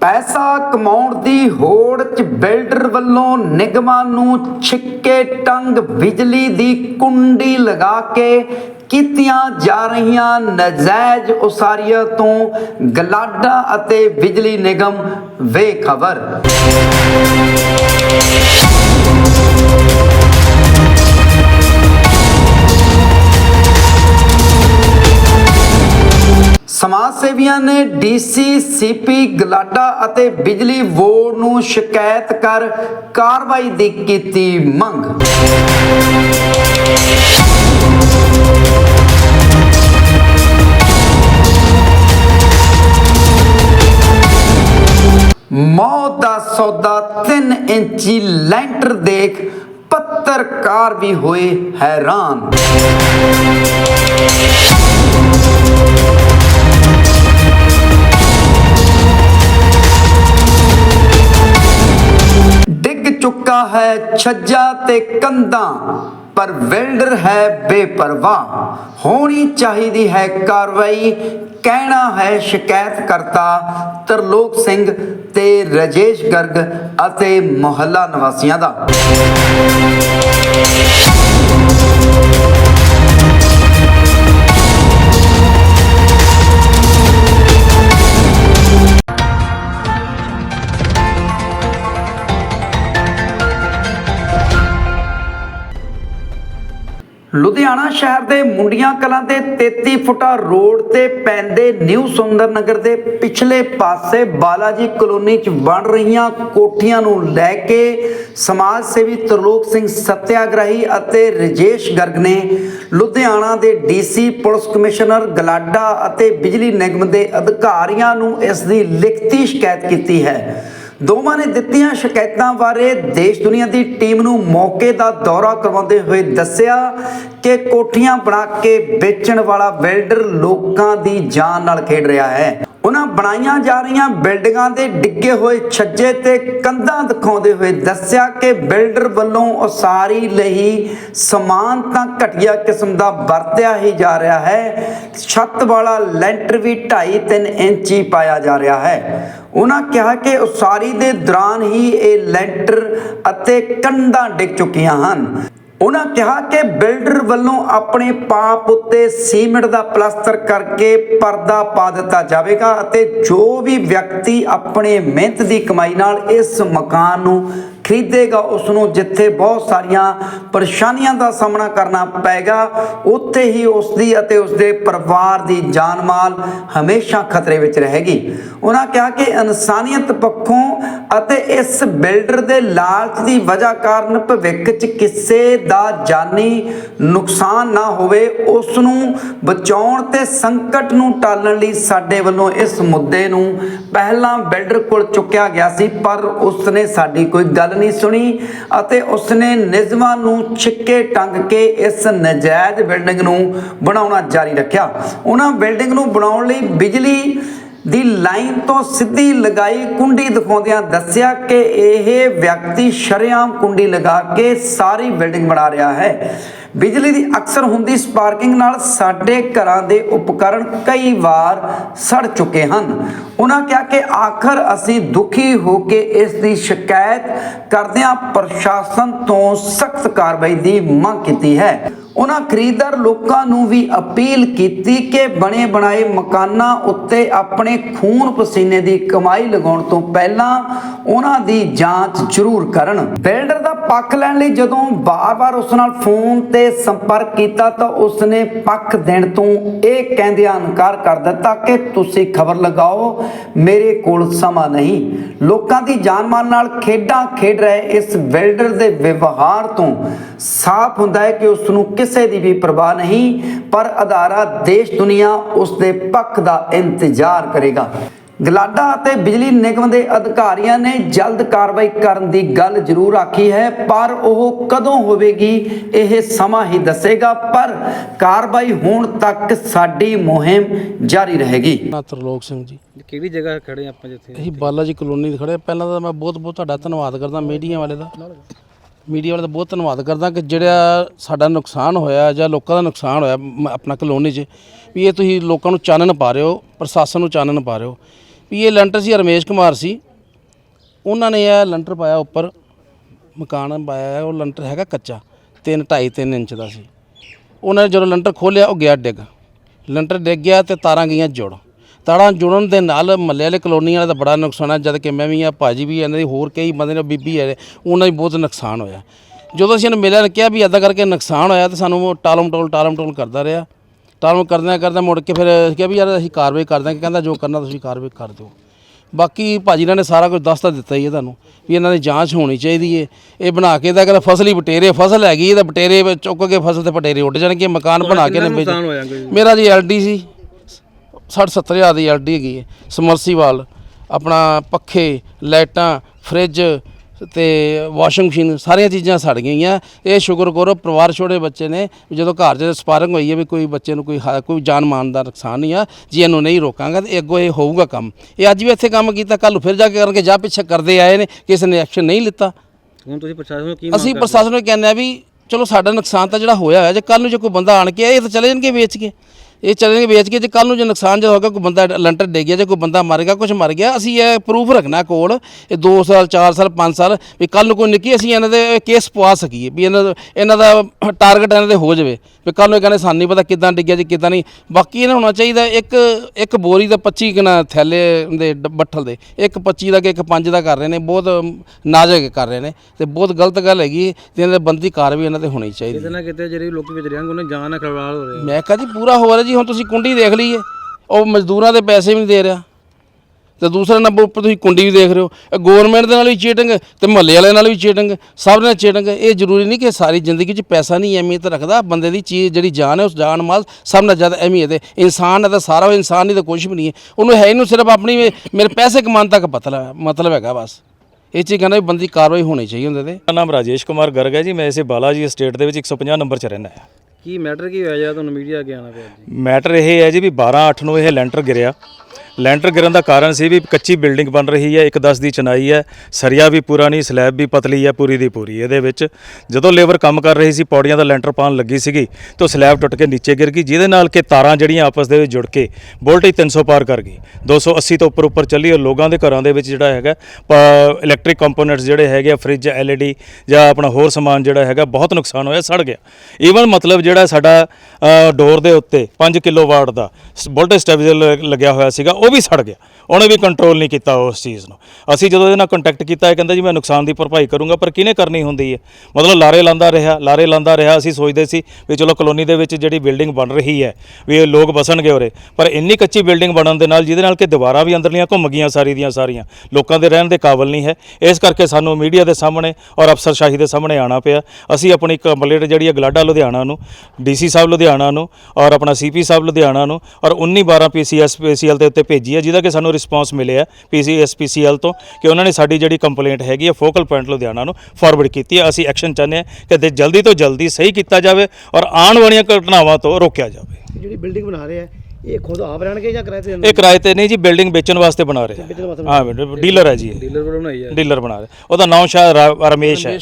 ਪੈਸਾ ਕਮਾਉਣ ਦੀ ਹੋੜ 'ਚ ਬਿਲਡਰ ਵੱਲੋਂ ਨਿਗਮਾਂ ਨੂੰ ਛਿੱਕੇ ਟੰਗ ਬਿਜਲੀ ਦੀ ਕੁੰਡੀ ਲਗਾ ਕੇ ਕੀਤੀਆਂ ਜਾ ਰਹੀਆਂ ਨਜਾਇਜ਼ ਉਸਾਰੀਆਂ ਤੋਂ ਗਲਾਡਾ ਅਤੇ ਬਿਜਲੀ ਨਿਗਮ ਵੇ ਖਬਰ ਸਮਾਜ ਸੇਵੀਆਂ ਨੇ ਡੀਸੀ, ਸੀਪੀ, ਗਲਾਡਾ ਅਤੇ ਬਿਜਲੀ ਬੋਰਡ ਨੂੰ ਸ਼ਿਕਾਇਤ ਕਰ ਕਾਰਵਾਈ ਦੀ ਕੀਤੀ ਮੰਗ। ਮੌਤ ਦਾ ਸੌਦਾ 3 ਇੰਚੀ ਲੈਂਟਰ ਦੇਖ ਪੱਤਰਕਾਰ ਵੀ ਹੋਏ ਹੈਰਾਨ। ਚੁੱਕਾ ਹੈ ਛੱਜਾ ਤੇ ਕੰਧਾਂ, ਪਰ ਵੈਲਡਰ ਹੈ ਬੇਪਰਵਾਹ। ਹੋਣੀ ਚਾਹੀਦੀ ਹੈ ਕਾਰਵਾਈ, ਕਹਿਣਾ ਹੈ ਸ਼ਿਕਾਇਤ ਕਰਤਾ ਤਰਲੋਕ ਸਿੰਘ ਤੇ ਰਜੇਸ਼ ਗਰਗ ਅਤੇ ਮੁਹੱਲਾ ਨਿਵਾਸੀਆਂ ਦਾ। ਲੁਧਿਆਣਾ ਸ਼ਹਿਰ ਦੇ ਮੁੰਡੀਆਂ ਕਲਾਂ ਦੇ 33 ਫੁੱਟਾ ਰੋਡ ਤੇ ਪੈਂਦੇ ਨਿਊ ਸੁੰਦਰ ਨਗਰ ਦੇ ਪਿਛਲੇ ਪਾਸੇ ਬਾਲਾਜੀ ਕਲੋਨੀ 'ਚ ਬਣ ਰਹੀਆਂ ਕੋਠੀਆਂ ਨੂੰ ਲੈ ਕੇ ਸਮਾਜ ਸੇਵੀ ਤਰਲੋਕ ਸਿੰਘ ਸੱਤਿਆਗ੍ਰਹੀ ਅਤੇ ਰਜੇਸ਼ ਗਰਗ ਨੇ ਲੁਧਿਆਣਾ ਦੇ ਡੀਸੀ ਪੁਲਿਸ ਕਮਿਸ਼ਨਰ ਗਲਾਡਾ ਅਤੇ ਬਿਜਲੀ ਨਿਗਮ ਦੇ ਅਧਿਕਾਰੀਆਂ ਨੂੰ ਇਸ ਦੀ ਲਿਖਤੀ ਸ਼ਿਕਾਇਤ ਕੀਤੀ ਹੈ। ਦੋਵਾਂ ਨੇ ਦਿੱਤੀਆਂ ਸ਼ਿਕਾਇਤਾਂ ਬਾਰੇ ਦੇਸ਼ ਦੁਨੀਆ ਦੀ ਟੀਮ ਨੂੰ ਮੌਕੇ ਦਾ ਦੌਰਾ ਕਰਵਾਉਂਦੇ ਹੋਏ ਦੱਸਿਆ ਕਿ ਕੋਠੀਆਂ ਬਣਾ ਕੇ ਵੇਚਣ ਵਾਲਾ ਬਿਲਡਰ ਲੋਕਾਂ ਦੀ ਜਾਨ ਨਾਲ ਖੇਡ ਰਿਹਾ ਹੈ। ਉਹਨਾਂ ਬਣਾਈਆਂ ਜਾ ਰਹੀਆਂ ਬਿਲਡਿੰਗਾਂ ਦੇ ਡਿੱਗੇ ਹੋਏ ਛੱਜੇ ਤੇ ਕੰਧਾਂ ਦਿਖਾਉਂਦੇ ਹੋਏ ਦੱਸਿਆ ਕਿ ਬਿਲਡਰ ਵੱਲੋਂ ਉਸਾਰੀ ਲਈ ਸਮਾਨ ਤਾਂ ਘਟੀਆ ਕਿਸਮ ਦਾ ਵਰਤਿਆ ਹੀ ਜਾ ਰਿਹਾ ਹੈ। ਛੱਤ ਵਾਲਾ ਲੈਂਟਰ ਵੀ 2.5 3 ਇੰਚੀ ਪਾਇਆ ਜਾ ਰਿਹਾ ਹੈ। ਉਹਨਾਂ ਕਿਹਾ ਕਿ ਉਸਾਰੀ ਦੇ ਦੌਰਾਨ ਹੀ ਇਹ ਲੈਂਟਰ ਅਤੇ ਕੰਧਾਂ ਡਿੱਗ ਚੁੱਕੀਆਂ ਹਨ। ਉਹਨਾਂ ਕਿਹਾ ਕਿ ਬਿਲਡਰ ਵੱਲੋਂ ਆਪਣੇ ਪਾਪ ਉੱਤੇ ਸੀਮਿੰਟ ਦਾ ਪਲਾਸਟਰ ਕਰਕੇ ਪਰਦਾ ਪਾ ਦਿੱਤਾ ਜਾਵੇਗਾ ਅਤੇ ਜੋ ਵੀ ਵਿਅਕਤੀ ਆਪਣੇ ਮਿਹਨਤ ਦੀ ਕਮਾਈ ਨਾਲ ਇਸ ਮਕਾਨ ਨੂੰ ਖਰੀਦੇਗਾ ਉਸ ਨੂੰ ਜਿੱਥੇ ਬਹੁਤ ਸਾਰੀਆਂ ਪਰੇਸ਼ਾਨੀਆਂ ਦਾ ਸਾਹਮਣਾ ਕਰਨਾ ਪਏਗਾ, ਉੱਥੇ ਹੀ ਉਸ ਦੀ ਅਤੇ ਉਸ ਦੇ ਪਰਿਵਾਰ ਦੀ ਜਾਨ ਮਾਲ ਹਮੇਸ਼ਾ ਖਤਰੇ ਵਿੱਚ ਰਹੇਗੀ। ਉਹਨਾਂ ਕਿਹਾ ਕਿ ਇਨਸਾਨੀਅਤ ਪੱਖੋਂ ਅਤੇ ਇਸ ਬਿਲਡਰ ਦੇ ਲਾਲਚ ਦੀ ਵਜ੍ਹਾ ਕਾਰਨ ਭਵਿੱਖ 'ਚ ਕਿਸੇ ਦਾ ਜਾਨੀ ਨੁਕਸਾਨ ਨਾ ਹੋਵੇ ਉਸ ਨੂੰ ਬਚਾਉਣ ਤੇ ਸੰਕਟ ਨੂੰ ਟਾਲਣ ਲਈ ਸਾਡੇ ਵੱਲੋਂ ਇਸ ਮੁੱਦੇ ਨੂੰ ਪਹਿਲਾਂ ਬਿਲਡਰ ਕੋਲ ਚੁੱਕਿਆ ਗਿਆ ਸੀ, ਪਰ ਉਸ ਨੇ ਸਾਡੀ ਕੋਈ ਗੱਲ ਨਹੀਂ ਸੁਣੀ ਅਤੇ ਉਸ ਨੇ ਨੂੰ ਛਿੱਕੇ ਟੰਗ ਕੇ ਇਸ ਨਜਾਇਜ਼ ਬਿਲਡਿੰਗ ਨੂੰ ਬਣਾਉਣਾ ਜਾਰੀ ਰੱਖਿਆ। ਉਹਨਾਂ ਬਿਲਡਿੰਗ ਨੂੰ ਬਣਾਉਣ ਲਈ ਬਿਜਲੀ ਦੀ ਲਾਈਨ ਤੋਂ ਸਿੱਧੀ ਲਗਾਈ ਕੁੰਡੀ ਦਿਖਾਉਂਦਿਆਂ ਦੱਸਿਆ ਕਿ ਇਹ ਵਿਅਕਤੀ ਸ਼ਰੇਆਮ ਕੁੰਡੀ ਲਗਾ ਕੇ ਸਾਰੀ ਬਿਲਡਿੰਗ ਬਣਾ ਰਿਹਾ ਹੈ। ਬਿਜਲੀ ਦੀ ਅਕਸਰ ਹੁੰਦੀ ਸਪਾਰਕਿੰਗ ਨਾਲ ਸਾਡੇ ਘਰਾਂ ਦੇ ਉਪਕਰਣ ਕਈ ਵਾਰ ਸੜ ਚੁੱਕੇ ਹਨ। ਉਹਨਾਂ ਕਿਹਾ ਕਿ ਆਖਰ ਅਸੀਂ ਦੁਖੀ ਹੋ ਕੇ ਇਸ ਦੀ ਸ਼ਿਕਾਇਤ ਕਰਦਿਆਂ ਪ੍ਰਸ਼ਾਸਨ ਤੋਂ ਸਖਤ ਕਾਰਵਾਈ ਦੀ ਮੰਗ ਕੀਤੀ ਹੈ। ਉਹਨਾਂ ਖਰੀਦਦਾਰ ਲੋਕਾਂ ਨੂੰ ਵੀ ਅਪੀਲ ਕੀਤੀ ਕਿ ਬਣੇ ਬਣਾਏ ਮਕਾਨਾਂ ਉੱਤੇ ਆਪਣੇ ਖੂਨ ਪਸੀਨੇ ਦੀ ਕਮਾਈ ਲਗਾਉਣ ਤੋਂ ਪਹਿਲਾਂ ਉਹਨਾਂ ਦੀ ਜਾਂਚ ਜ਼ਰੂਰ ਕਰਨ। ਬਿਲਡਰ ਦਾ ਪੱਖ ਲੈਣ ਲਈ ਜਦੋਂ ਬਾਰ-ਬਾਰ ਉਸ ਨਾਲ ਫੋਨ ਤੇ ਸੰਪਰਕ ਕੀਤਾ ਤਾਂ ਉਸ ਨੇ ਪੱਖ ਦੇਣ ਤੋਂ ਇਹ ਕਹਿੰਦਿਆਂ ਇਨਕਾਰ ਕਰ ਦਿੱਤਾ ਕਿ ਤੁਸੀਂ ਖਬਰ ਲਗਾਓ, ਮੇਰੇ ਕੋਲ ਸਮਾਂ ਨਹੀਂ। ਲੋਕਾਂ ਦੀ ਜਾਨ ਮਾਲ ਨਾਲ ਖੇਡਾਂ ਖੇਡ ਰਹੇ ਇਸ ਬਿਲਡਰ ਦੇ ਵਿਵਹਾਰ ਤੋਂ ਸਾਫ਼ ਹੁੰਦਾ ਹੈ ਕਿ ਉਸ ਨੂੰ ਕਿਸੇ ਦੀ ਵੀ ਪਰਵਾਹ ਨਹੀਂ ਪਰ ਅਦਾਰਾ ਦੇਸ਼ ਦੁਨੀਆ ਉਸ ਦੇ ਪੱਖ ਦਾ ਇੰਤਜ਼ਾਰ ਕਰੇਗਾ। ਗਲਾਡਾ ਅਤੇ ਬਿਜਲੀ ਨਿਗਮ ਦੇ ਅਧਿਕਾਰੀਆਂ ਨੇ ਜਲਦ ਕਾਰਵਾਈ ਕਰਨ ਦੀ ਗੱਲ ਜ਼ਰੂਰ ਆਖੀ ਹੈ ਪਰ ਉਹ ਕਦੋਂ ਹੋਵੇਗੀ ਇਹ ਸਮਾਂ ਹੀ ਦੱਸੇਗਾ ਪਰ ਕਾਰਵਾਈ ਹੋਣ ਤੱਕ ਸਾਡੀ ਮੁਹਿੰਮ ਜਾਰੀ ਰਹੇਗੀ। ਨਾ ਤਰਲੋਕ ਸਿੰਘ ਜੀ। ਕਿਹੜੀ ਜਗ੍ਹਾ ਖੜੇ ਆਪਾਂ ਜਿੱਥੇ? ਅਸੀਂ ਬਾਲਾ ਜੀ ਕਲੋਨੀ 'ਤੇ ਖੜੇ। ਪਹਿਲਾਂ ਤਾਂ ਮੈਂ ਬਹੁਤ ਬਹੁਤ ਤੁਹਾਡਾ ਧੰਨਵਾਦ ਕਰਦਾ ਮੀਡੀਆ ਵਾਲੇ ਦਾ। ਮੀਡੀਆ ਵਾਲੇ ਦਾ ਬਹੁਤ ਧੰਨਵਾਦ ਕਰਦਾ ਕਿ ਜਿਹੜਾ ਸਾਡਾ ਨੁਕਸਾਨ ਹੋਇਆ ਜਾਂ ਲੋਕਾਂ ਦਾ ਨੁਕਸਾਨ ਹੋਇਆ ਮ- ਆਪਣਾ ਕਲੋਨੀ 'ਚ ਵੀ ਇਹ ਤੁਸੀਂ ਲੋਕਾਂ ਨੂੰ ਚਾਨਣ ਪਾ ਰਹੇ ਹੋ ਪ੍ਰਸ਼ਾਸਨ ਨੂੰ ਚਾਨਣ ਪਾ ਰਹੇ ਹੋ। ਵੀ ਇਹ ਲੈਂਟਰ ਸੀ ਰਮੇਸ਼ ਕੁਮਾਰ ਸੀ ਉਹਨਾਂ ਨੇ ਇਹ ਲੈਂਟਰ ਪਾਇਆ ਉੱਪਰ ਮਕਾਨ ਪਾਇਆ ਹੈ, ਉਹ ਲੈਂਟਰ ਹੈਗਾ ਕੱਚਾ 3 2.5 3 ਇੰਚ ਦਾ ਸੀ। ਉਹਨਾਂ ਨੇ ਜਦੋਂ ਲੈਂਟਰ ਖੋਲ੍ਹਿਆ ਉਹ ਗਿਆ ਡਿੱਗ। ਲੈਂਟਰ ਡਿੱਗ ਗਿਆ ਤੇ ਤਾਰਾਂ ਗਈਆਂ ਜੁੜ। ਤਾਰਾਂ ਜੁੜਨ ਦੇ ਨਾਲ ਮੱਲੇ ਵਾਲੇ ਕਲੋਨੀ ਵਾਲੇ ਦਾ ਬੜਾ ਨੁਕਸਾਨ ਹੈ ਜਦ ਕਿ ਮੈਂ ਵੀ ਆ ਭਾਜੀ ਵੀ ਇਹਨਾਂ ਦੀ ਹੋਰ ਕਈ ਬੰਦੇ ਨੇ ਬੀਬੀ ਹੈ ਉਹਨਾਂ ਦੀ ਬਹੁਤ ਨੁਕਸਾਨ ਹੋਇਆ। ਜਦੋਂ ਅਸੀਂ ਇਹਨੂੰ ਮਿਲਿਆ ਨੇ ਕਿਹਾ ਵੀ ਇੱਦਾਂ ਕਰਕੇ ਨੁਕਸਾਨ ਹੋਇਆ ਤੇ ਸਾਨੂੰ ਟਾਲਮ ਟੋਲ ਟਾਲਮ ਟੋਲ ਕਰਦਾ ਰਿਹਾ। ਟਾਲਮ ਕਰਦਿਆਂ ਕਰਦਿਆਂ ਮੁੜ ਕੇ ਫਿਰ ਕਿਹਾ ਵੀ ਯਾਰ ਅਸੀਂ ਕਾਰਵਾਈ ਕਰ ਦਾਂਗੇ ਕਹਿੰਦਾ ਜੋ ਕਰਨਾ ਤੁਸੀਂ ਕਾਰਵਾਈ ਕਰ ਦਿਓ। ਬਾਕੀ ਭਾਜੀ ਇਹਨਾਂ ਨੇ ਸਾਰਾ ਕੁਝ ਦੱਸ ਤਾਂ ਦਿੱਤਾ ਹੀ ਹੈ ਤੁਹਾਨੂੰ ਵੀ ਇਹਨਾਂ ਦੀ ਜਾਂਚ ਹੋਣੀ ਚਾਹੀਦੀ ਹੈ ਇਹ ਬਣਾ ਕੇ ਤਾਂ ਅਗਰ ਫਸਲ ਹੀ ਬਟੇਰੇ ਫਸਲ ਹੈਗੀ ਇਹ ਤਾਂ ਬਟੇਰੇ ਚੁੱਕ ਕੇ ਫਸਲ ਤੇ ਬਟੇਰੇ ਉੱਡ ਜਾਣਗੇ ਮਕਾਨ ਬਣਾ ਕੇ ਨੇ ਮੇਰਾ ਜੀ ਐਲਡੀ ਸੀ। 60 70 ਹਜ਼ਾਰ ਦੀ ਐਲਡੀ ਹੈਗੀ ਹੈ ਸਮਰਸੀਵਾਲ ਆਪਣਾ ਪੱਖੇ ਲਾਈਟਾਂ ਫ੍ਰਿਜ ਤੇ ਵਾਸ਼ਿੰਗ ਮਸ਼ੀਨ ਸਾਰੀਆਂ ਚੀਜ਼ਾਂ ਸੜ ਗਈਆਂ ਇਹ ਸ਼ੁਕਰ ਕਰੋ ਪਰਿਵਾਰ ਛੋੜੇ ਬੱਚੇ ਨੇ ਜਦੋਂ ਘਰ 'ਚ ਸਪਾਰਕ ਹੋਈ ਹੈ ਵੀ ਕੋਈ ਬੱਚੇ ਨੂੰ ਕੋਈ ਕੋਈ ਜਾਨ ਮਾਨ ਦਾ ਨੁਕਸਾਨ ਨਹੀਂ ਆ ਜੀ ਇਹਨੂੰ ਨਹੀਂ ਰੋਕਾਂਗਾ ਤੇ ਅੱਗੋਂ ਇਹ ਹੋਊਗਾ ਕੰਮ। ਇਹ ਅੱਜ ਵੀ ਇੱਥੇ ਕੰਮ ਕੀਤਾ ਕੱਲ ਫਿਰ ਜਾ ਕੇ ਕਰਕੇ ਜਾ ਪਿੱਛੇ ਕਰਦੇ ਆਏ ਨੇ ਕਿਸੇ ਨੇ ਐਕਸ਼ਨ ਨਹੀਂ ਲਿੱਤਾ। ਹੁਣ ਤੁਸੀਂ ਪ੍ਰਸ਼ਾਸਨ ਨੂੰ ਕੀ ਅਸੀਂ ਪ੍ਰਸ਼ਾਸਨ ਨੂੰ ਕਹਿੰਦੇ ਆ ਵੀ ਚਲੋ ਸਾਡਾ ਨੁਕਸਾਨ ਤਾਂ ਜਿਹੜਾ ਹੋਇਆ ਹੋਇਆ ਜੇ ਕੱਲ ਨੂੰ ਜੇ ਕੋਈ ਬੰਦਾ ਆਣ ਕੇ ਇਹ ਤਾਂ ਚਲੇ ਜਾਣਗੇ ਵੇਚ ਕੇ। ਇਹ ਚਲੇ ਜਾਣਗੇ ਵੇਚ ਕੇ ਜੇ ਕੱਲ ਨੂੰ ਜੇ ਨੁਕਸਾਨ ਜੇ ਹੋਗਾ ਕੋਈ ਬੰਦਾ ਲੰਟਰ ਡੇ ਗਿਆ ਜੇ ਕੋਈ ਬੰਦਾ ਮਰ ਗਿਆ ਕੁਝ ਮਰ ਗਿਆ ਅਸੀਂ ਇਹ ਪ੍ਰੂਫ ਰੱਖਣਾ ਕੋਲ ਇਹ 2 ਸਾਲ 4 ਸਾਲ 5 ਸਾਲ ਵੀ ਕੱਲ ਨੂੰ ਕੋਈ ਨਿੱਕੀ ਅਸੀਂ ਇਹਨਾਂ ਦੇ ਕੇਸ ਪਵਾ ਸਕੀਏ ਵੀ ਇਹਨਾਂ ਦਾ ਇਹਨਾਂ ਦਾ ਟਾਰਗੇਟ ਇਹਨਾਂ ਦੇ ਹੋ ਜਾਵੇ। ਵੀ ਕੱਲ ਨੂੰ ਇਹ ਕਹਿੰਦੇ ਸਾਨੂੰ ਨਹੀਂ ਪਤਾ ਕਿੱਦਾਂ ਡਿੱਗਿਆ ਜੀ ਕਿੱਦਾਂ ਨਹੀਂ। ਬਾਕੀ ਇਹਨਾਂ ਹੋਣਾ ਚਾਹੀਦਾ ਇੱਕ ਇੱਕ ਬੋਰੀ ਦਾ 25 ਕਿਨਾ ਥੈਲੇ ਦੇ ਬੱਠਲ ਦੇ। ਇੱਕ 25 ਦਾ ਕਿ ਇੱਕ 5 ਦਾ ਕਰ ਰਹੇ ਨੇ ਬਹੁਤ ਨਾਜ਼ੁਕ ਕਰ ਰਹੇ ਨੇ ਤੇ ਬਹੁਤ ਗਲਤ ਗੱਲ ਹੈਗੀ ਤੇ ਇਹਨਾਂ ਦੇ ਬੰਦੀ ਕਾਰਵਾਈ ਇਹਨਾਂ ਤੇ ਹੋਣੀ ਚਾਹੀਦੀ ਕਿਤੇ ਨਾ ਕਿਤੇ ਜਿਹੜੇ ਲੋਕੀ ਵਿਚ ਰਹੇ ਉਹਨਾਂ ਜਾਨ ਖਲਵਾੜ ਹੋ ਰਿਹਾ ਮੈਂ ਕਹਾਂ ਜੀ ਪੂਰਾ ਹੋ ਰਿਹਾ ਜੀ, ਹੁਣ ਤੁਸੀਂ ਕੁੰਡੀ ਦੇਖ ਲਈਏ। ਉਹ ਮਜ਼ਦੂਰਾਂ ਦੇ ਪੈਸੇ ਵੀ ਨਹੀਂ ਦੇ ਰਿਹਾ। ਤੇ ਦੂਸਰਾ ਨੰਬਰ ਉੱਪਰ ਤੁਸੀਂ ਕੁੰਡੀ ਵੀ ਦੇਖ ਰਹੇ ਹੋ। ਇਹ ਗਵਰਨਮੈਂਟ ਦੇ ਨਾਲ ਵੀ ਚੀਟਿੰਗ ਤੇ ਮਹੱਲੇ ਵਾਲਿਆਂ ਨਾਲ ਵੀ ਚੀਟਿੰਗ ਸਭ ਨਾਲ ਚੀਟਿੰਗ ਇਹ ਜ਼ਰੂਰੀ ਨਹੀਂ ਕਿ ਸਾਰੀ ਜ਼ਿੰਦਗੀ 'ਚ ਪੈਸਾ ਨਹੀਂ ਅਹਿਮੀਅਤ ਰੱਖਦਾ। ਬੰਦੇ ਦੀ ਚੀਜ਼, ਜਿਹੜੀ ਜਾਨ ਹੈ, ਉਸ ਜਾਨ ਮਾਲ ਸਭ ਨਾਲ ਜ਼ਿਆਦਾ ਅਹਿਮੀਅਤ ਹੈ। ਇਨਸਾਨ ਹੈ ਤਾਂ ਸਾਰਾ ਇਨਸਾਨ ਨਹੀਂ ਤਾਂ ਕੁਝ ਵੀ ਨਹੀਂ ਹੈ। ਉਹਨੂੰ ਹੈ ਇਹਨੂੰ ਸਿਰਫ ਆਪਣੀ ਮੇਰੇ ਪੈਸੇ ਕਮਾਉਣ ਤੱਕ ਪਤਲਾ ਮਤਲਬ ਹੈਗਾ ਬਸ। ਇਹ ਚੀਜ਼ ਕਹਿੰਦਾ ਵੀ ਬੰਦੀ ਕਾਰਵਾਈ ਹੋਣੀ ਚਾਹੀਦੀ ਹੁੰਦੇ ਤੇ। ਮੇਰਾ ਨਾਮ ਰਾਜੇਸ਼ ਕੁਮਾਰ ਗਰਗ ਹੈ ਜੀ। ਮੈਂ ਇਸੇ ਬਾਲਾਜੀ ਸਟੇਟ ਦੇ ਵਿੱਚ 150 ਨੰਬਰ 'ਚ ਰਹਿੰਦਾ ਹਾਂ। ਕੀ ਮੈਟਰ ਕੀ ਹੋਇਆ ਜਿਹੜਾ ਤੁਹਾਨੂੰ ਮੀਡੀਆ ਅੱਗੇ ਆਣਾ ਪਿਆ ਜੀ ਮੈਟਰ ਇਹ ਹੈ ਜੀ ਵੀ 12 8 ਨੂੰ ਇਹ ਲੈਂਟਰ ਗਿਰਿਆ। ਲੈਂਟਰ ਗਿਰਨ ਦਾ ਕਾਰਨ ਸੀ ਵੀ ਕੱਚੀ ਬਿਲਡਿੰਗ ਬਣ ਰਹੀ ਹੈ, ਇੱਕ 10 ਦੀ ਚਨਾਈ ਹੈ, ਸਰੀਆ ਵੀ ਪੂਰਾ ਨਹੀਂ, ਸਲੈਬ ਵੀ ਪਤਲੀ ਹੈ, ਪੂਰੀ ਦੀ ਪੂਰੀ। ਇਹਦੇ ਵਿੱਚ ਜਦੋਂ ਲੇਬਰ ਕੰਮ ਕਰ ਰਹੀ ਸੀ, ਪੌੜੀਆਂ ਦਾ ਲੈਂਟਰ ਪਾਉਣ ਲੱਗੀ ਸੀਗੀ, ਤਾਂ ਸਲੈਬ ਟੁੱਟ ਕੇ ਨੀਚੇ ਗਿਰ ਗਈ, ਜਿਹਦੇ ਨਾਲ ਕਿ ਤਾਰਾਂ ਜਿਹੜੀਆਂ ਆਪਸ ਦੇ ਵਿੱਚ ਜੁੜ ਕੇ ਵੋਲਟੇਜ 300 ਪਾਰ ਕਰ ਗਈ। 280 ਤੋਂ ਉੱਪਰ ਉੱਪਰ ਚੱਲੀ ਔਰ ਲੋਕਾਂ ਦੇ ਘਰਾਂ ਦੇ ਵਿੱਚ ਜਿਹੜਾ ਹੈਗਾ ਇਲੈਕਟ੍ਰਿਕ ਕੰਪੋਨੈਂਟਸ ਜਿਹੜੇ ਹੈਗੇ ਫ੍ਰਿਜ ਐਲਈਡੀ ਜਾਂ ਆਪਣਾ ਹੋਰ ਸਮਾਨ ਜਿਹੜਾ ਹੈਗਾ, ਬਹੁਤ ਨੁਕਸਾਨ ਹੋਇਆ, ਸੜ ਗਿਆ। ਈਵਨ ਮਤਲਬ ਜਿਹੜਾ ਸਾਡਾ ਡੋਰ ਦੇ ਉੱਤੇ 5 ਕਿਲੋਵਾਟ ਦਾ ਵੋਲਟੇਜ ਸਟੈਬਿਲਾਈਜ਼ਰ ਲੱਗਿਆ ਹੋਇਆ ਸੀਗਾ, ਉਹ ਉਹ ਵੀ ਸੜ ਗਿਆ। ਉਹਨੇ ਵੀ ਕੰਟਰੋਲ ਨਹੀਂ ਕੀਤਾ ਉਸ ਚੀਜ਼ ਨੂੰ। ਅਸੀਂ ਜਦੋਂ ਇਹਦੇ ਨਾਲ ਕੰਟੈਕਟ ਕੀਤਾ, ਇਹ ਕਹਿੰਦਾ ਜੀ ਮੈਂ ਨੁਕਸਾਨ ਦੀ ਭਰਪਾਈ ਕਰੂੰਗਾ, ਪਰ ਕਿਹਨੇ ਕਰਨੀ ਹੁੰਦੀ ਹੈ? ਮਤਲਬ ਲਾਰੇ ਲਾਂਦਾ ਰਿਹਾ, ਲਾਰੇ ਲਾਂਦਾ ਰਿਹਾ, ਅਸੀਂ ਸੋਚਦੇ ਸੀ ਵੀ ਚਲੋ ਕਲੋਨੀ ਦੇ ਵਿੱਚ ਜਿਹੜੀ ਬਿਲਡਿੰਗ ਬਣ ਰਹੀ ਹੈ, ਵੀ ਇਹ ਲੋਕ ਵਸਣਗੇ ਉਰੇ। ਪਰ ਇੰਨੀ ਕੱਚੀ ਬਿਲਡਿੰਗ ਬਣਨ ਦੇ ਨਾਲ, ਜਿਹਦੇ ਨਾਲ ਕਿ ਦੀਵਾਰਾਂ ਵੀ ਅੰਦਰਲੀਆਂ ਘੁੰਮ ਗਈਆਂ ਸਾਰੀ ਦੀਆਂ ਸਾਰੀਆਂ। ਲੋਕਾਂ ਦੇ ਰਹਿਣ ਦੇ ਕਾਬਲ ਨਹੀਂ ਹੈ। ਇਸ ਕਰਕੇ ਸਾਨੂੰ ਮੀਡੀਆ ਦੇ ਸਾਹਮਣੇ ਔਰ ਅਫਸਰਸ਼ਾਹੀ ਦੇ ਸਾਹਮਣੇ ਆਣਾ ਪਿਆ। ਅਸੀਂ ਆਪਣੀ ਕੰਪਲੇਂਟ ਜਿਹੜੀ ਹੈ ਗਲਾਡਾ ਲੁਧਿਆਣਾ ਨੂੰ, ਡੀਸੀ ਸਾਹਿਬ ਲੁਧਿਆਣਾ ਨੂੰ ਔਰ ਆਪਣਾ ਸੀਪੀ ਸਾਹਿਬ ਲੁਧਿਆਣਾ ਨੂੰ ਔਰ 19 12 ਪੀਸੀਐਸ, ਪੀਸੀਐਲ ਦੇ ਉੱਤੇ ਭੇਜੀ ਹੈ, ਜਿਹਦਾ ਕਿ ਸਾਨੂੰ ਰਿਸਪਾਂਸ ਮਿਲਿਆ ਪੀਸੀਐਸ ਪੀਸੀਐਲ ਤੋਂ ਕਿ ਉਹਨਾਂ ਨੇ ਸਾਡੀ ਜਿਹੜੀ ਕੰਪਲੇਂਟ ਹੈਗੀ ਹੈ ਫੋਕਲ ਪੁਆਇੰਟ ਲੁਧਿਆਣਾ ਨੂੰ ਫਾਰਵਰਡ ਕੀਤੀ ਹੈ। ਅਸੀਂ ਐਕਸ਼ਨ ਚਾਹੁੰਦੇ ਹਾਂ ਕਿ ਤੇ ਜਲਦੀ ਤੋਂ ਜਲਦੀ ਸਹੀ ਕੀਤਾ ਜਾਵੇ ਔਰ ਆਉਣ ਵਾਲੀਆਂ ਘਟਨਾਵਾਂ ਤੋਂ ਰੋਕਿਆ ਜਾਵੇ। ਜਿਹੜੀ ਬਿਲਡਿੰਗ ਬਣਾ ਰਹੇ ਆ ਇਹ ਖੁਦ ਆਪ ਰਹਿਣਗੇ ਜਾਂ ਕਿਰਾਏ ਤੇ ਇਹ ਕਿਰਾਏ ਤੇ ਨਹੀਂ ਜੀ ਬਿਲਡਿੰਗ ਵੇਚਣ ਵਾਸਤੇ ਬਣਾ ਰਹੇ ਹਾਂ ਹਾਂ ਡੀਲਰ ਹੈ ਜੀ ਇਹ। ਡੀਲਰ ਵੱਲੋਂ ਬਣਾਈ ਹੈ ਡੀਲਰ ਬਣਾ ਰਿਹਾ ਉਹਦਾ ਨਾਮ ਸ਼ਾਇਦ ਰਾ- ਰਮੇਸ਼ ਹੈ।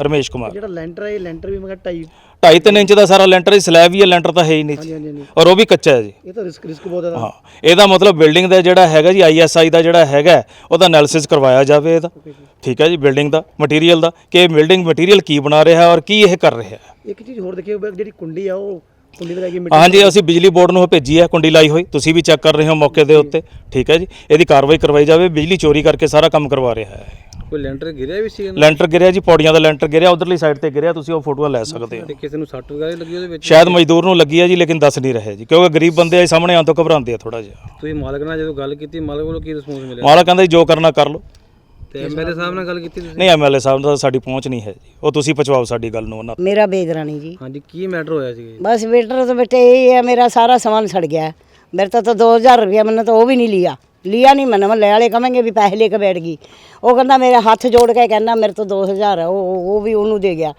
ਰਮੇਸ਼ ਕੁਮਾਰ। ਜਿਹੜਾ ਲੈਂਟਰ ਹੈ ਇਹ ਲੈਂਟਰ ਵੀ ਮਗਾ ਢਾਈ ਢਾਈ ਤਿੰਨ ਇੰਚ ਦਾ ਸਾਰਾ ਲੈਂਟਰ ਹੀ ਸਲੈਬ ਵੀ ਹੈ ਲੈਂਟਰ ਤਾਂ ਹੈ ਹੀ ਨਹੀਂ ਜੀ ਹਾਂਜੀ ਹਾਂਜੀ ਔਰ ਉਹ ਵੀ ਕੱਚਾ ਹੈ ਜੀ। ਇਹ ਤਾਂ ਰਿਸਕ ਰਿਸਕ ਬਹੁਤ ਹੈ ਹਾਂ ਇਹਦਾ ਮਤਲਬ ਬਿਲਡਿੰਗ ਦਾ ਜਿਹੜਾ ਹੈਗਾ ਜੀ ਆਈਐਸਆਈ ਦਾ ਜਿਹੜਾ ਹੈਗਾ ਉਹਦਾ ਐਨਾਲਿਸਿਸ ਕਰਵਾਇਆ ਜਾਵੇ ਇਹਦਾ। ਠੀਕ ਹੈ ਜੀ ਬਿਲਡਿੰਗ ਦਾ ਮਟੀਰੀਅਲ ਦਾ ਕਿ ਬਿਲਡਿੰਗ ਮਟੀਰੀਅਲ ਕੀ ਬਣਾ ਰਿਹਾ ਹੈ ਔਰ ਕੀ ਇਹ ਕਰ ਰਿਹਾ ਇੱਕ ਚੀਜ਼ ਹੋਰ ਦੇਖਿਓ ਵੀ ਜਿਹੜੀ ਕੁੰਡੀ ਆ ਉਹ ਕੁੰਡੀ ਤੇ ਲੱਗੀ ਮਿੱਟੀ ਹਾਂਜੀ ਅਸੀਂ ਬਿਜਲੀ ਬੋਰਡ ਨੂੰ ਭੇਜੀ ਹੈ ਕੁੰਡੀ ਲਾਈ ਹੋਈ। ਤੁਸੀਂ ਵੀ ਚੈੱਕ ਕਰ ਰਹੇ ਹੋ ਮੌਕੇ ਦੇ ਉੱਤੇ। ਠੀਕ ਹੈ ਜੀ। ਇਹਦੀ ਕਾਰਵਾਈ ਕਰਵਾਈ ਜਾਵੇ। ਬਿਜਲੀ ਚੋਰੀ ਕਰਕੇ ਸਾਰਾ ਕੰਮ ਕਰਵਾ ਰਿਹਾ ਹੈ। ਕੋਈ ਲੈਂਟਰ ਗਿਰਿਆ ਵੀ ਸੀ ਲੈਂਟਰ ਗਿਰਿਆ ਜੀ ਪੌੜੀਆਂ ਦਾ ਲੈਂਟਰ ਗਿਰਿਆ ਉਧਰਲੀ ਸਾਈਡ ਤੇ ਗਿਰਿਆ। ਤੁਸੀਂ ਉਹ ਫੋਟੋਆਂ ਲੈ ਸਕਦੇ ਹੋ। ਤੇ ਕਿਸੇ ਨੂੰ ਸੱਟ ਵਗੈਰਾ ਲੱਗੀ ਉਹਦੇ ਵਿੱਚ? ਸ਼ਾਇਦ ਮਜ਼ਦੂਰ ਨੂੰ ਲੱਗੀ ਹੈ ਜੀ ਲੇਕਿਨ ਦੱਸ ਨਹੀਂ ਰਹੇ ਜੀ। ਕਿਉਂਕਿ ਗਰੀਬ ਬੰਦੇ ਆ ਸਾਹਮਣੇ ਆਉਣ ਤੋਂ ਘਬਰਾਉਂਦੇ ਆ ਥੋੜਾ ਜਿਹਾ। ਤੁਸੀਂ ਮਾਲਕ ਨਾਲ ਜਦੋਂ ਗੱਲ ਕੀਤੀ ਮਾਲਕ ਵੱਲੋਂ ਕੀ ਰਿਸਪੌਂਸ ਮਿਲਿਆ? ਮਾਲਕ ਕਹਿੰਦਾ ਜੀ ਜੋ ਕਰਨਾ ਕਰ ਲਓ। ਐਮਐਲਏ ਸਾਹਿਬ ਨਾਲ ਸਾਡੀ ਪਹੁੰਚ ਨਹੀਂ ਹੈ ਜੀ। ਉਹ ਤੁਸੀਂ ਪਹੁੰਚਾਓ ਸਾਡੀ ਗੱਲ ਨੂੰ ਉਹਨਾਂ ਮੇਰਾ ਬੇਦਰਾਣੀ ਜੀ। ਹਾਂਜੀ ਕੀ ਮੈਟਰ ਹੋਇਆ ਸੀ? ਬਸ ਵੇਟਰ ਤੋਂ ਬੇਟੇ ਇਹ ਹੈ ਮੇਰਾ ਸਾਰਾ ਸਮਾਨ ਸੜ ਗਿਆ। ਮੇਰੇ ਤੋਂ ਤਾਂ 2000 ਰੁਪਇਆ ਮੈਨੂੰ ਤਾਂ ਉਹ ਵੀ ਨਹੀਂ ਲਿਆ। ਲਿਆ ਨਹੀਂ ਮੈਨੂੰ ਲੈ ਵਾਲੇ ਕਹਾਂਗੇ ਵੀ ਪੈਸੇ ਲੈ ਕੇ ਬੈਠ ਗਈ। ਉਹ ਕਹਿੰਦਾ ਮੇਰੇ ਹੱਥ ਜੋੜ ਕੇ ਕਹਿੰਦਾ ਮੇਰੇ ਤੋਂ 2000 ਹੈ ਉਹ ਉਹ ਵੀ ਉਹਨੂੰ ਦੇ ਗਿਆ।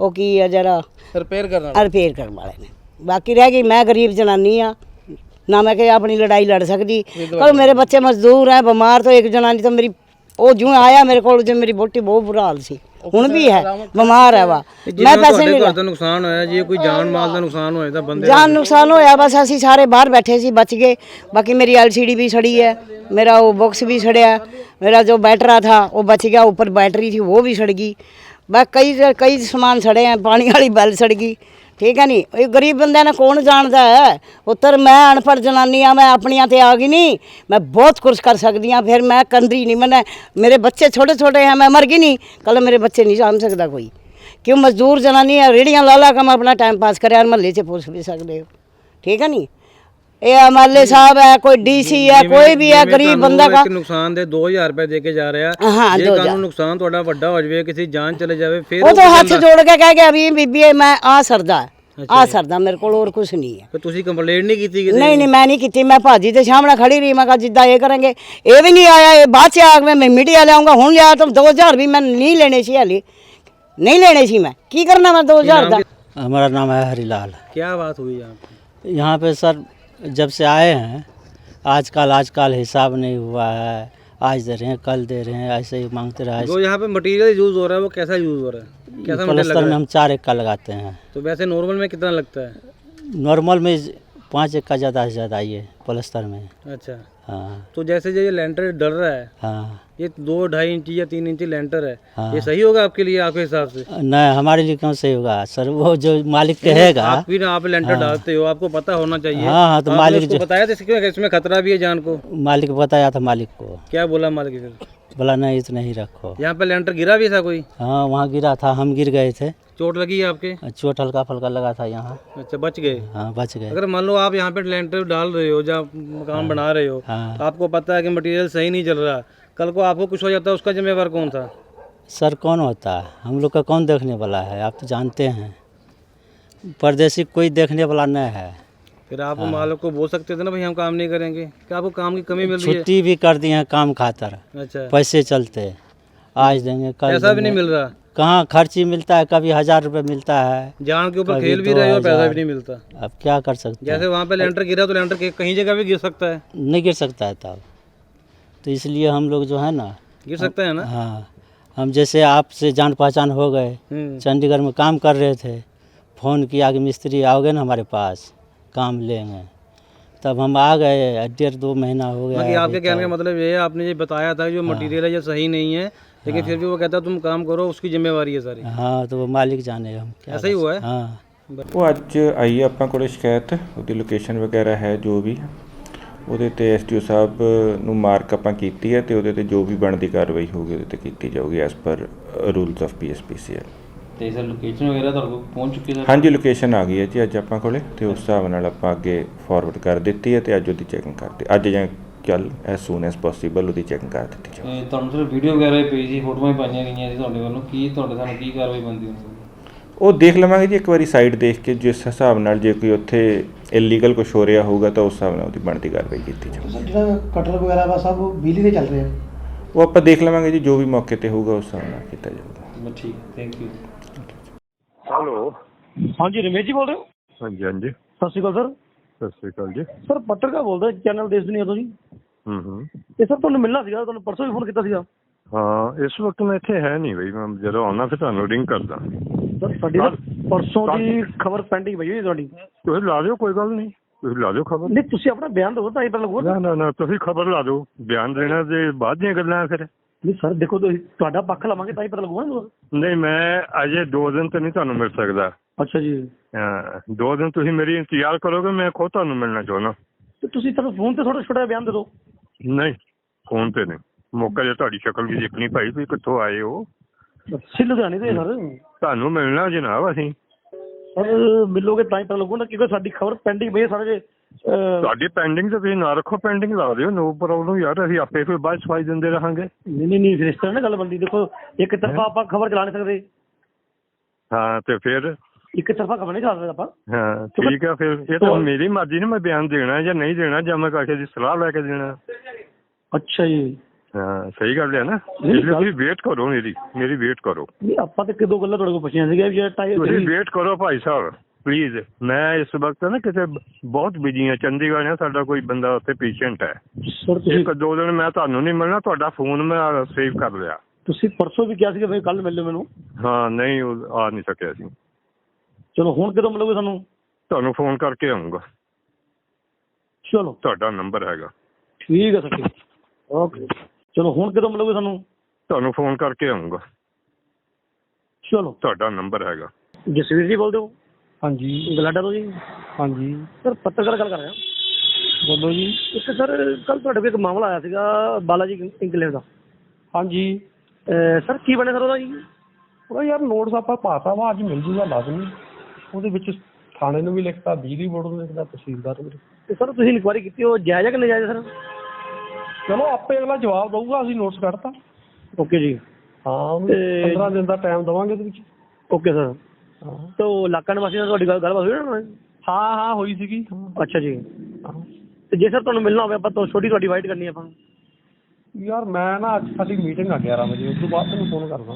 ਉਹ ਕੀ ਆ ਜਿਹੜਾ ਰਿਪੇਅਰ ਕਰਨ ਵਾਲਾ। ਰਿਪੇਅਰ ਕਰਨ ਵਾਲੇ ਨੇ। ਬਾਕੀ ਰਹਿ ਗਈ ਮੈਂ ਗਰੀਬ ਜਨਾਨੀ ਆ। ਨਾ ਮੈਂ ਕਿ ਆਪਣੀ ਲੜਾਈ ਲੜ ਸਕਦੀ। ਪਰ ਮੇਰੇ ਬੱਚੇ ਮਜ਼ਦੂਰ ਹੈ ਬਿਮਾਰ ਤੋਂ ਇੱਕ ਜਨਾਨੀ ਤਾਂ ਮੇਰੀ ਉਹ ਜਿਉਂ ਆਇਆ ਮੇਰੇ ਕੋਲ ਜੇ ਮੇਰੀ ਬੋਟੀ ਬਹੁਤ ਬੁਰਾ ਹਾਲ ਸੀ। ਹੁਣ ਵੀ ਹੈ ਬਿਮਾਰ ਹੈ ਵਾ। ਮੈਂ ਪੈਸੇ ਨਹੀਂ ਤੁਹਾਡੇ ਨੁਕਸਾਨ ਹੋਇਆ ਜੇ ਕੋਈ ਜਾਨ ਮਾਲ ਦਾ ਨੁਕਸਾਨ ਹੋਇਆ ਤਾਂ ਬੰਦੇ ਜਾਨ ਨੁਕਸਾਨ ਹੋਇਆ ਬਸ ਅਸੀਂ ਸਾਰੇ ਬਾਹਰ ਬੈਠੇ ਸੀ ਬਚ ਗਏ। ਬਾਕੀ ਮੇਰੀ ਐਲਸੀਡੀ ਵੀ ਸੜੀ ਹੈ ਮੇਰਾ ਉਹ ਬਾਕਸ ਵੀ ਸੜਿਆ ਮੇਰਾ ਜੋ ਬੈਟਰਾ ਥਾ ਉਹ ਬਚ ਗਿਆ ਉੱਪਰ ਬੈਟਰੀ ਸੀ ਉਹ ਵੀ ਸੜ ਗਈ। ਬਸ ਕਈ ਕਈ ਸਮਾਨ ਸੜੇ ਆ ਪਾਣੀ ਵਾਲੀ ਬੈਲ ਸੜ ਗਈ। ਠੀਕ ਹੈ ਨਹੀਂ? ਇਹ ਗਰੀਬ ਬੰਦਿਆਂ ਨੇ ਕੌਣ ਜਾਣਦਾ ਹੈ? ਉੱਤਰ ਮੈਂ ਅਨਪੜ ਜਨਾਨੀ ਆ, ਮੈਂ ਆਪਣੀਆਂ ਤੇ ਆ ਗਈ ਨਹੀਂ। ਮੈਂ ਬਹੁਤ ਕੁਝ ਕਰ ਸਕਦੀ ਆ ਫਿਰ ਮੈਂ ਕੰਦਰੀ ਨਹੀਂ ਮੈਂ ਮੇਰੇ ਬੱਚੇ ਛੋਟੇ ਛੋਟੇ ਆ, ਮੈਂ ਮਰ ਗਈ ਨਹੀਂ। ਕੱਲ ਮੇਰੇ ਬੱਚੇ ਨਹੀਂ ਸਾਂਭ ਸਕਦਾ ਕੋਈ। ਕਿਉਂ ਮਜ਼ਦੂਰ ਜਨਾਨੀ ਆ ਰੇੜੀਆਂ ਲਾ ਲਾ ਕੇ ਆਪਣਾ ਟਾਈਮ ਪਾਸ ਕਰਿਆ ਮਹੱਲੇ 'ਚ ਪੁੱਛ ਵੀ ਸਕਦੇ ਹੋ। ਠੀਕ ਹੈ ਨਹੀਂ? ਇਹ ਐਮਐਲਏ ਸਾਹਿਬ ਹੈ ਕੋਈ ਡੀਸੀ ਹੈ ਕੋਈ ਵੀ ਹੈ ਗਰੀਬ ਬੰਦਾ ਦਾ ਇੱਕ ਨੁਕਸਾਨ ਦੇ 2000 ਰੁਪਏ ਦੇ ਕੇ ਜਾ ਰਿਹਾ ਹਾਂ, ਜੇ ਦੋ ਹਜ਼ਾਰ। ਕਾਨੂੰਨ ਨੁਕਸਾਨ ਤੁਹਾਡਾ ਵੱਡਾ ਹੋ ਜਾਵੇ ਕਿਸੇ ਜਾਨ ਚਲੇ ਜਾਵੇ ਫਿਰ ਉਹ ਤਾਂ ਕੀ ਹੱਥ ਕਹਿੰਦਾ? ਜੋੜ ਕੇ ਕਹਿ ਗਿਆ ਵੀ ਬੀਬੀ ਮੈਂ ਆ ਸਰਦਾ ਆ ਸਰਦਾ ਮੇਰੇ ਕੋਲ ਹੋਰ ਕੁਝ ਨਹੀਂ ਹੈ ਫਿਰ ਤੁਸੀਂ ਕੰਪਲੇਂਟ ਨਹੀਂ ਕੀਤੀ ਕਿਸੇ ਨਹੀਂ ਨਹੀਂ ਮੈਂ ਨਹੀਂ ਕੀਤੀ ਮੈਂ ਭਾਜੀ ਦੇ ਸਾਹਮਣੇ ਖੜੀ ਰਹੀ ਮੈਂ ਕਹਾ ਜਿੱਦਾਂ ਇਹ ਕਰਾਂਗੇ ਇਹ ਵੀ ਨਹੀਂ ਆਇਆ ਇਹ ਬਾਅਦ ਚ ਆ ਕੇ ਮੈਂ ਮੀਡੀਆ ਲਿਆਉਂਗਾ ਹੁਣ ਲਿਆ ਤਾਂ 2000 ਵੀ ਮੈਂ ਨਹੀਂ ਲੈਣੇ ਸੀ ਹਾਲੇ ਨਹੀਂ ਲੈਣੇ ਸੀ ਮੈਂ ਕੀ ਕਰਨਾ ਮੈਂ 2000 ਦਾ हमारा नाम है हरीलाल क्या बात हुई यहाँ पे यहाँ पे सर जब से आए हैं आजकल आजकल हिसाब नहीं हुआ है। आज दे रहे हैं कल दे रहे हैं ऐसे ही मांगते रहे जो यहाँ पे मटेरियल यूज़ हो रहा है वो कैसा यूज़ हो रहा है? कैसा प्लस्तर में हम चार एक का लगाते हैं। तो वैसे नॉर्मल में कितना लगता है? नॉर्मल में पाँच एक का ज़्यादा से ज़्यादा ये पलस्तर में। अच्छा। हाँ। तो जैसे जो ये लेंटर डल रहा है हाँ। ये दो ढाई इंची या तीन इंची लेंटर है हाँ। ये सही होगा आपके लिए आपके हिसाब से? नहीं हमारे लिए क्यों सही होगा? सर वो जो मालिक कहेगा। आप भी ना आप लेंटर डालते हो आपको पता होना चाहिए। हाँ, हाँ, तो मालिक बताया था इसमें खतरा भी है जान को? मालिक बताया था मालिक को। क्या बोला मालिक बोला नहीं इतना ही रखो। यहाँ पे लेंटर गिरा भी था कोई? हाँ वहाँ गिरा था हम गिर गए थे। चोट लगी है आपके? चोट हल्का फल्का लगा था यहाँ। अच्छा बच गए। हाँ बच गए। अगर मान लो आप यहाँ पे लेंटर डाल रहे हो जहाँ मकान हाँ, बना रहे हो हाँ। आपको पता है कि मटेरियल सही नहीं चल रहा। कल को आपको कुछ हो जाता है उसका जिम्मेवार कौन था? सर कौन होता? है हम लोग का कौन देखने वाला है? आप तो जानते हैं। परदेसी कोई देखने वाला नहीं है। फिर आप मालिक को बोल सकते थे ना भाई हम काम नहीं करेंगे। क्या आपको काम की कमी मिल रही है? छुट्टी भी कर दिए हैं काम खातर। अच्छा। पैसे चलते आज देंगे कल पैसा भी नहीं मिल रहा। कहाँ खर्ची मिलता है कभी हज़ार रुपये मिलता है। जान के ऊपर खेल भी रहे हो पैसा भी नहीं मिलता। अब क्या कर सकते जैसे वहाँ पे लेंटर गिरा तो लेंटर कहीं जगह भी गिर सकता है। नहीं गिर सकता है तब। तो इसलिए हम लोग जो है ना गिर सकता है ना? हाँ। हम जैसे आपसे जान पहचान हो गए हम्म। चंडीगढ़ में काम कर रहे थे फ़ोन किया कि मिस्त्री आओगे ना हमारे पास? काम लेंगे तब हम आ गए डेढ़ दो महीना हो गया बाकी है आपके अभी कहने का तक। मतलब ये है आपने ये बताया था कि जो मटेरियल है ये सही नहीं है लेकिन फिर भी वो कहता है तुम काम करो उसकी जिम्मेवारी है सारी हाँ तो वो मालिक जाने हम क्या ऐसा ही कर हुआ है सकते- हाँ ਉਹ ਅੱਜ ਆਈ ਹੈ ਆਪਾਂ ਕੋਲੇ ਸ਼ਿਕਾਇਤ ਉਹਦੀ ਲੋਕੇਸ਼ਨ ਵਗੈਰਾ ਹੈ ਜੋ ਵੀ ਉਹਦੇ ਤੇ ਐਸਟੀਓ ਸਾਹਿਬ ਨੂੰ ਮਾਰਕ ਆਪਾਂ ਕੀਤੀ ਹੈ ਤੇ ਉਹਦੇ ਤੇ ਜੋ ਵੀ ਬਣਦੀ ਕਾਰਵਾਈ ਹੋਊਗੀ ਉਹਦੇ ਤੇ ਕੀਤੀ ਜਾਊਗੀ as per rules of PSPCL ਤੇ ਸਰ ਲੋਕੇਸ਼ਨ ਵਗੈਰਾ ਤੁਹਾਡੇ ਕੋਲ ਪਹੁੰਚ ਚੁੱਕੀ ਸਰ? ਹਾਂਜੀ ਲੋਕੇਸ਼ਨ ਆ ਗਈ ਹੈ ਜੀ ਅੱਜ ਆਪਾਂ ਕੋਲੇ ਤੇ ਉਸ ਹਿਸਾਬ ਨਾਲ ਆਪਾਂ ਅੱਗੇ ਫਾਰਵਰਡ ਕਰ ਦਿੱਤੀ ਹੈ ਤੇ ਅੱਜ ਉਹਦੀ ਚੈਕਿੰਗ ਕਰਦੇ ਅੱਜ ਜਾਂ ਕੱਲ ਐਸ ਸੂਨ ਐਸ ਪੋਸੀਬਲ ਉਹਦੀ ਚੈਕਿੰਗ ਕਰ ਦਿੱਤੀ ਇਹ ਤੁਹਾਨੂੰ ਸਰ ਵੀਡੀਓ ਵਗੈਰਾ ਵੀ ਪਈ ਸੀ ਫੋਟੋਆਂ ਵੀ ਪਾਈਆਂ ਗਈਆਂ ਸੀ ਤੁਹਾਡੇ ਵੱਲੋਂ। ਕੀ ਤੁਹਾਡੇ ਸਾਨੂੰ ਕੀ ਕਾਰਵਾਈ ਬੰਦੀ ਹੁੰਦੀ ਉਹ ਦੇਖ ਲਵਾਂਗੇ ਜੀ ਇੱਕ ਵਾਰੀ ਸਾਈਟ ਦੇਖ ਕੇ ਜਿਸ ਹਿਸਾਬ ਨਾਲ ਜੇ ਕੋਈ ਉੱਥੇ ਇਲੀਗਲ ਕੁਝ ਹੋ ਰਿਹਾ ਹੋਊਗਾ ਤਾਂ ਉਸ ਹਿਸਾਬ ਨਾਲ ਉਹਦੀ ਬਣਦੀ ਕਾਰਵਾਈ ਕੀਤੀ ਜਾਊਗੀ ਸਰ ਜਿਹੜਾ ਕਟਰ ਵਗੈਰਾ ਵਾ ਸਭ ਬਿਜਲੀ ਤੇ ਚੱਲ ਰਿਹਾ? ਉਹ ਆਪਾਂ ਦੇਖ ਲਵਾਂਗੇ ਜੀ ਜੋ ਵੀ ਮੌਕੇ ਤੇ ਹੋਊਗਾ ਉਸ ਹਿਸਾਬ ਨਾਲ ਕੀਤਾ ਜਾਊਗਾ। ਠੀਕ ਥੈਂਕ ਯੂ ਹੈਲੋ। ਹਾਂਜੀ ਰਮੇਸ਼ ਜੀ ਬੋਲ ਰਹੇ ਹੋ? ਹਾਂਜੀ ਹਾਂਜੀ। ਸਤਿ ਸ਼੍ਰੀ ਅਕਾਲ ਸਰ। ਸਤਿ ਸ਼੍ਰੀ ਅਕਾਲ ਜੀ। ਸਰ ਪੱਤਰਕਾਰ ਬੋਲਦਾ ਚੈਨਲ ਦੇਸ਼ ਦੁਨੀਆ ਤੋਂ ਜੀ। ਹੂੰ ਹੂੰ। ਇਹ ਸਰ ਤੁਹਾਨੂੰ ਮਿਲਣਾ ਸੀਗਾ ਤੁਹਾਨੂੰ ਪਰਸੋਂ ਵੀ ਫੋਨ ਕੀਤਾ ਸੀਗਾ। ਹਾਂ ਇਸ ਵਕਤ ਮੈਂ ਇੱਥੇ ਹੈ ਨਹੀਂ ਬਈ ਮੈਂ ਜਦੋਂ ਆਉਣਾ ਫਿਰ ਤੁਹਾਨੂੰ ਰਿੰਗ ਕਰਦਾ। ਸਰ ਸਾਡੀ ਨਾ ਪਰਸੋਂ ਦੀ ਖਬਰ ਪੈਂਡਿੰਗ ਪਈ ਹੋਈ ਹੈ ਤੁਹਾਡੀ। ਤੁਸੀਂ ਲਾ ਦਿਓ ਕੋਈ ਗੱਲ ਨਹੀਂ। ਤੁਸੀਂ ਲਾ ਦਿਓ ਖਬਰ। ਨਹੀਂ ਤੁਸੀਂ ਆਪਣਾ ਬਿਆਨ ਦਿਓ ਤਾਂ ਇਹ ਪਤਾ ਲੱਗੂਗਾ ਨਾ ਨਾ ਨਾ ਤੁਸੀਂ ਖਬਰ ਲਾ ਦਿਓ। ਬਿਆਨ ਦੇਣਾ ਤੇ ਬਾਅਦ ਦੀਆਂ ਗੱਲਾਂ ਫਿਰ। ਨਹੀਂ ਸਰ ਦੇਖੋ ਤੁਸੀਂ ਤੁਹਾਡਾ ਪੱਖ ਲਵਾਂਗੇ ਤਾਂ ਹੀ ਪਤਾ ਲੱਗੂਗਾ ਨਾ ਨਹੀਂ ਮੈਂ ਅਜੇ 2 ਦਿਨ ਤੇ ਨਹੀਂ ਤੁਹਾਨੂੰ ਮਿਲ ਸਕਦਾ। ਅੱਛਾ ਜੀ। ਹਾਂ, ਦੋ ਦਿਨ ਤੁਸੀਂ ਮੇਰੀ ਇੰਤਜ਼ਾਰ ਕਰੋਗੇ ਮੈਂ ਖੁਦ ਤੁਹਾਨੂੰ ਮਿਲਣਾ ਚਾਹੁੰਦਾ। ਤੇ ਤੁਸੀਂ ਤੁਹਾਨੂੰ ਫੋਨ ਤੇ ਥੋੜਾ ਛੋਟਾ ਬਿਆਨ ਦੇ ਦਿਓ। ਨਹੀਂ ਫੋਨ ਤੇ ਨਹੀਂ। ਮੌਕਾ ਜੇ ਤੁਹਾਡੀ ਸ਼ਕਲ ਵੀ ਦੇਖਣੀ ਭਾਈ ਤੁਸੀਂ ਕਿੱਥੋਂ ਆਏ ਹੋ। ਅਸੀਂ ਲੁਧਿਆਣੇ ਦੇ ਸਰ। ਤੁਹਾਨੂੰ ਮਿਲਣਾ ਜਨਾਬ ਅਸੀਂ। ਸਰ ਮਿਲੋਗੇ ਤਾਂ ਹੀ ਪਤਾ ਲੱਗੂਗਾ ਕਿਉਂਕਿ ਸਾਡੀ ਖਬਰ ਪੈਂਡਿੰਗ ਪਈ ਹੈ ਸਾਰੇ ਜੇ ਅਹ, ਤੁਹਾਡੀ ਪੈਂਡਿੰਗ ਤੇ ਤੁਸੀਂ ਨਾ ਰੱਖੋ ਪੈਂਡਿੰਗ ਲਾ ਦਿਓ ਨੋ ਪ੍ਰੋਬਲਮ ਯਾਰ ਅਸੀਂ ਆਪੇ ਫਿਰ ਬਾਅਦ 'ਚ ਸਫ਼ਾਈ ਦਿੰਦੇ ਰਹਾਂਗੇ। ਨਹੀਂ ਨਹੀਂ ਨਹੀਂ ਫਿਰ ਇਸ ਤਰ੍ਹਾਂ ਨਾ ਗੱਲ ਬੰਦੀ ਦੇਖੋ ਇੱਕ ਤਰਫਾ ਆਪਾਂ ਖਬਰ ਚਲਾ ਨਹੀਂ ਸਕਦੇ। ਹਾਂ ਤੇ ਫਿਰ? ਇੱਕ ਤਰਫਾ ਖਬਰ ਨਹੀਂ ਚਲਾ ਸਕਦੇ ਆਪਾਂ। ਹਾਂ ਠੀਕ ਆ ਫਿਰ ਇਹ ਤਾਂ ਮੇਰੀ ਮਰਜ਼ੀ ਨੇ ਮੈਂ ਬਿਆਨ ਦੇਣਾ ਜਾਂ ਨਹੀਂ ਦੇਣਾ ਜਾਂ ਮੈਂ ਕਾਕੇ ਦੀ ਸਲਾਹ ਲੈ ਕੇ ਦੇਣਾ। ਅੱਛਾ ਜੀ। ਹਾਂ ਸਹੀ ਗੱਲ ਹੈ ਨਾ। ਨਹੀਂ, ਇਸ ਲਈ ਗੱਲ- ਤੁਸੀਂ ਵੇਟ ਕਰੋ ਮੇਰੀ ਮੇਰੀ ਵੇਟ ਕਰੋ। ਨਹੀਂ ਆਪਾਂ ਤੇ ਇੱਕ ਦੋ ਗੱਲਾਂ ਤੁਹਾਡੇ ਕੋਲ ਪੁੱਛੀਆਂ ਸੀਗੀਆਂ ਵੀ ਜਿਹੜਾ ਟਾਈ ਤੁਸੀਂ ਵੇਟ ਕਰੋ ਭਾਈ ਸਾਹਿਬ। ਪਲੀਜ਼ ਮੈਂ ਇਸ ਵਕਤ ਨਾ ਕਿਤੇ ਬਹੁਤ ਬਿਜ਼ੀ ਹਾਂ। ਚੰਡੀਗੜ੍ਹ ਹੈ ਸਾਡਾ ਕੋਈ ਬੰਦਾ ਉੱਥੇ ਪੇਸ਼ੈਂਟ ਹੈ। ਸਰ ਤੁਸੀਂ ਇੱਕ ਦੋ ਦਿਨ ਮੈਂ ਤੁਹਾਨੂੰ ਨਹੀਂ ਮਿਲਣਾ ਤੁਹਾਡਾ ਫੋਨ ਮੈਂ ਸੇਵ ਕਰ ਲਿਆ। ਤੁਸੀਂ ਪਰਸੋਂ ਵੀ ਕਿਹਾ ਸੀਗਾ ਵੀ ਕੱਲ ਮਿਲ ਲਿਓ ਮੈਨੂੰ। ਹਾਂ ਨਹੀਂ ਉਹ ਆ ਨਹੀਂ ਸਕਿਆ ਸੀ। ਚਲੋ ਹੁਣ ਕਦੋਂ ਮਿਲੋਗੇ ਸਾਨੂੰ? ਤੁਹਾਨੂੰ ਫੋਨ ਕਰਕੇ ਆਉਂਗਾ ਚਲੋ। ਤੁਹਾਡਾ ਨੰਬਰ ਹੈਗਾ। ਠੀਕ ਹੈ ਸਰ ਓਕੇ ਚਲੋ ਹੁਣ ਕਦੋਂ ਮਿਲੋਗੇ ਸਾਨੂੰ? ਤੁਹਾਨੂੰ ਫੋਨ ਕਰਕੇ ਆਉਂਗਾ ਚਲੋ। ਤੁਹਾਡਾ ਨੰਬਰ ਹੈਗਾ। ਜਸਵੀਰ ਜੀ ਬੋਲਦੇ ਹੋ ਹਾਂਜੀ। ਗਲਾਡਾ ਤੋਂ ਜੀ? ਹਾਂਜੀ। ਸਰ ਪੱਤਰਕਾਰ ਗੱਲ ਕਰ ਰਿਹਾ ਬੋਲੋ ਜੀ। ਇੱਕ ਸਰ ਕੱਲ ਤੁਹਾਡੇ ਕੋਲ ਇੱਕ ਮਾਮਲਾ ਆਇਆ ਸੀਗਾ ਬਾਲਾ ਜੀ ਇੰਕਲੇਵ ਦਾ। ਹਾਂਜੀ। ਅਹ ਸਰ ਕੀ ਬਣਿਆ ਸਰ ਉਹਦਾ ਜੀ? ਉਹਦਾ ਯਾਰ ਨੋਟਸ ਆਪਾਂ ਪਾਤਾ ਵਾ ਅੱਜ ਮਿਲ ਜੂਗਾ ਲਾਜ਼ਮੀ ਉਹਦੇ ਵਿੱਚ ਥਾਣੇ ਨੂੰ ਵੀ ਲਿਖਤਾ ਬਿਜਲੀ ਬੋਰਡ ਨੂੰ ਲਿਖਤਾ ਤਹਿਸੀਲਦਾਰ ਨੂੰ ਵੀ। ਤੇ ਸਰ ਤੁਸੀਂ ਇਨਕੁਆਇਰੀ ਕੀਤੀ ਉਹ ਜਾਇਜ਼ ਹੈ ਕਿ ਨਜਾਇਜ਼ ਸਰ? ਚਲੋ ਆਪੇ ਅਗਲਾ ਜਵਾਬ ਦਊਗਾ ਅਸੀਂ ਨੋਟਸ ਕੱਢਤਾ। ਓਕੇ ਜੀ। ਹਾਂ ਉਹਨੂੰ ਤੇ- 15 ਦਿਨ ਦਾ ਟਾਈਮ ਦਵਾਂਗੇ ਵਿੱਚ। Okay sir. ਹਾਂ ਤੋ ਇਲਾਕਾ ਨਿਵਾਸੀ ਨਾਲ ਤੁਹਾਡੀ ਗੱਲ ਗੱਲਬਾਤ ਹੋਈ ਨਾ ਉਹਨਾਂ ਨਾਲ? ਹਾਂ ਹਾਂ ਹੋਈ ਸੀਗੀ ਅੱਛਾ ਜੀ। ਤੇ ਜੇ ਸਰ ਤੁਹਾਨੂੰ ਮਿਲਣਾ ਹੋਵੇ ਆਪਾਂ ਤੋਂ ਛੋਟੀ ਤੁਹਾਡੀ ਵਾਈਟ ਕਰਨੀ ਆਪਾਂ ਯਾਰ ਮੈਂ ਨਾ ਅੱਜ ਸਾਡੀ ਮੀਟਿੰਗ ਆ 11 ਵਜੇ ਉਸ ਤੋਂ ਬਾਅਦ ਤੈਨੂੰ ਫੋਨ ਕਰਦਾ